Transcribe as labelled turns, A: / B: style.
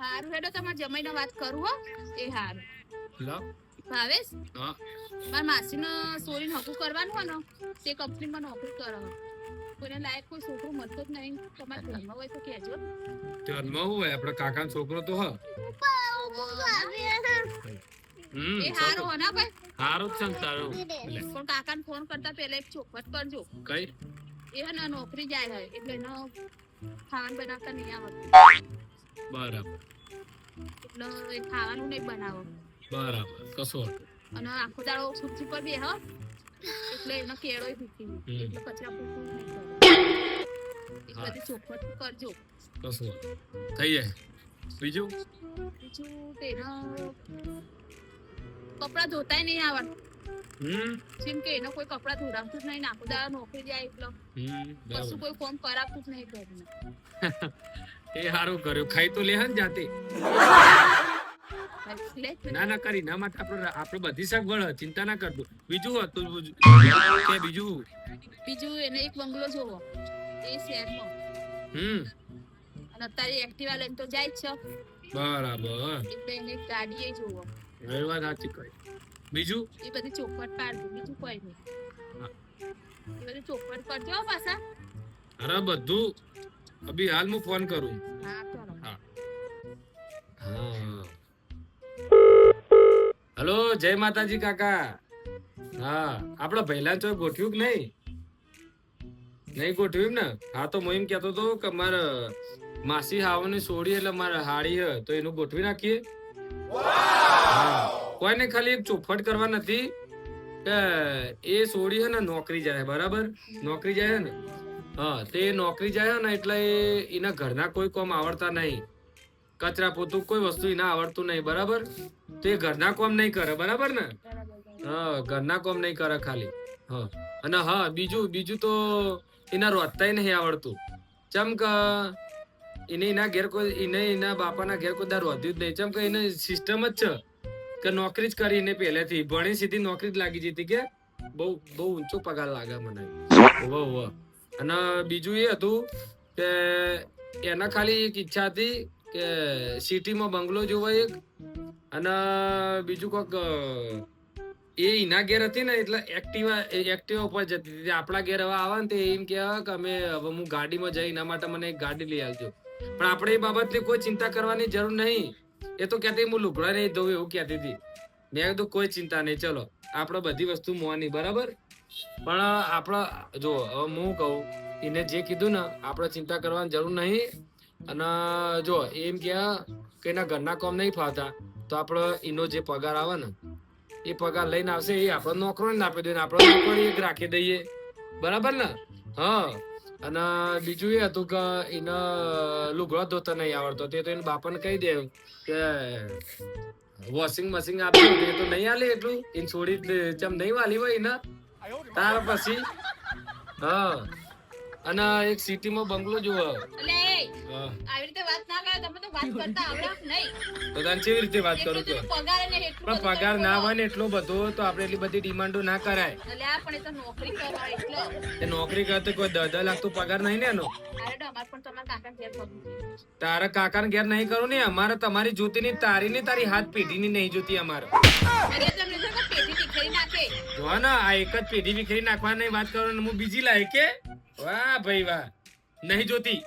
A: હારું હેડો તમારે જમાઈને વાત કરું હો. એ હારું. ભાવેશ
B: હા.
A: મારા માસીને સોરી હકુ કરવાનું હોય ને તે કંપનીમાં નોકરી કરો કોઈને લાયક કોઈ છોકરો મળતો જ નહીં. તમારે જન્મ હોય તો કહેજો.
B: જન્મ શું હોય? આપડે કાકાનો છોકરો તો હ
A: એ હારું હો ના ભાઈ.
B: જ
A: પણ કાકાને ફોન કરતા પહેલા એક ચોખવટ કરજો.
B: કઈ?
A: એ હે નોકરી જાય હોય એટલે એનો ખાવાનું બનાવતા નહીં આવડતું.
B: બરાબર.
A: એટલે ખાવાનું નહીં બનાવો.
B: બરાબર. કશો
A: અને આખો દાડો સુરતી પર બેહો. એટલે એનો કેળો
B: હમ.
A: એટલે કચરા પૂરતું નહીં. બધી ચોખવટ કરજો.
B: કશો થઈ જાય. બીજું?
A: બીજું તેનો કપડા ધોતાય નહીં આવડતું. જેમ કે એનો કોઈ કપડા ધોરાવતું જ નહીં ને આખો દાડો નોકરી જાય એટલે. કશું કોઈ ફોર્મ કરાવતું જ નહીં ઘરનું.
B: એ સારું કર્યું. ખાઈ તો લેહન જાતે. ના. ના કરી ના માટે આપણે આપણે બધી સગવડ ચિંતા ના કરતું. બીજું હતું કે બીજું?
A: બીજું એને એક બંગલો જોવો એ શહેરમાં.
B: હમ.
A: અને અત્યારે એક્ટિવા લઈને તો જાય જ છે.
B: બરાબર.
A: એટલે એને એક ગાડી એ જોવો.
B: એ વાત સાચી કરી. બીજું?
A: એ બધી ચોખવટ પાડજો બીજું કોઈ નહીં. એ બધી ચોખવટ કરજો પાછા.
B: અરે બધું અભી હાલ હું ફોન કરું.
A: હા કરો
B: હા. હલો જય માતાજી કાકા. હા આપડે પહેલા તો ગોઠવ્યું કે નહીં? નહીં ગોઠવ્યું ને? હા તો હું એમ કહેતો હતો કે મારે માસી હાવની સોડી એટલે મારે હાડી તો એનું ગોઠવી નાખીએ. હા. કોઈને ખાલી એક ચોફટ કરવા નથી કે એ છોડી હે ને નોકરી જાય, બરાબર? નોકરી જાય ને? હા, તે નોકરી જાય ને એટલે એના ઘરના કોઈ કોમ આવડતા નહીં. કચરા પોતું કોઈ વસ્તુ એને આવડતું નહીં, બરાબર? તો એ ઘરના કોમ નહીં કરે, બરાબર ને? હા, ઘરના કોમ નહીં કરે ખાલી. હા. અને હા, બીજું બીજું તો એના રોતાય નહીં આવડતું. ચમ કે એને એના ઘેર કોઈ, એને એના બાપાના ઘેર કોઈ દાર રોધ્યું જ નહીં. ચમ કે એને સિસ્ટમ જ છે. કે નોકરી જ કરી એને પહેલેથી. ભણી સીધી નોકરી જ લાગી જતી કે બહુ બહુ ઊંચો પગાર લાગે મને. હોવે હોવે અને બીજું એ હતું કે એના ખાલી એક ઈચ્છા હતી કે સિટીમાં બંગલો જોવા એક. અને બીજું કોક એ એના ઘેર હતી ને એટલે એક્ટિવા એક્ટિવા ઉપર જતી હતી. આપણા ઘેર હવે આવે ને તે એમ કહેવા કે અમે, હવે હું ગાડીમાં જઈ એના માટે મને એક ગાડી લઈ આવજો. પણ આપણે એ બાબતની કોઈ ચિંતા કરવાની જરૂર નહીં. એ તો કહેતી હું લુગડા નહીં ધોવું એવું કહેતી હતી. મેં કીધું, કોઈ ચિંતા નહીં, ચલો. આપણે બધી વસ્તુ મોવાની બરાબર? પણ આપણે, જો, હવે હું કહું, એને જે કીધું ને, આપણે ચિંતા કરવાની જરૂર નહીં. અને જો, એમ કે કંઈના ઘરના કામ નહીં ફાવતા, તો આપણે એનો જે પગાર આવે ને, એ પગાર લઈને આવશે, એ આપણે નોકરોને આપી દઈએ આપણે એક રાખી દઈએ. બરાબર ને? હા. અને બીજું એ હતું કે એને લુગડો ધોતા નહીં આવડતો. તે તો એને બાપાને કહી દે કે વોશિંગ મશીન આપ્યું તે તો નહીં આલે એટલું. એને છોડી ચમ નહીં વાલી હોય ને તાર પછી? હા. અને એક સિટીમાં બંગલો જોવો
A: આવી. રીતે વાત ના કરે તમે તો વાત કરતા આવડે નહીં.
B: તો તને કેવી રીતે વાત કરું
A: એટલું
B: પણ પગાર ના હોય ને એટલો બધો તો આપણે એટલી બધી ડિમાન્ડો ના કરાય.
A: પણ એ તો નોકરી કરવા એટલે.
B: નોકરી કરતો કોઈ દસ લાખ તો પગાર નહીં ને એનો?
A: અરે તો અમારે પણ તમારા કાકા ઘેર
B: તારા નહીં કરું ને? અમારે તમારી જોતી ની તારી ની તારી હાથ પેઢી ની નહીં જોતી અમારે. જો ને આ એક જ પેઢી વિખેરી નાખવાની વાત કરો ને હું બીજી લાય કે વાહ ભાઈ વાહ. નહીં જોતી.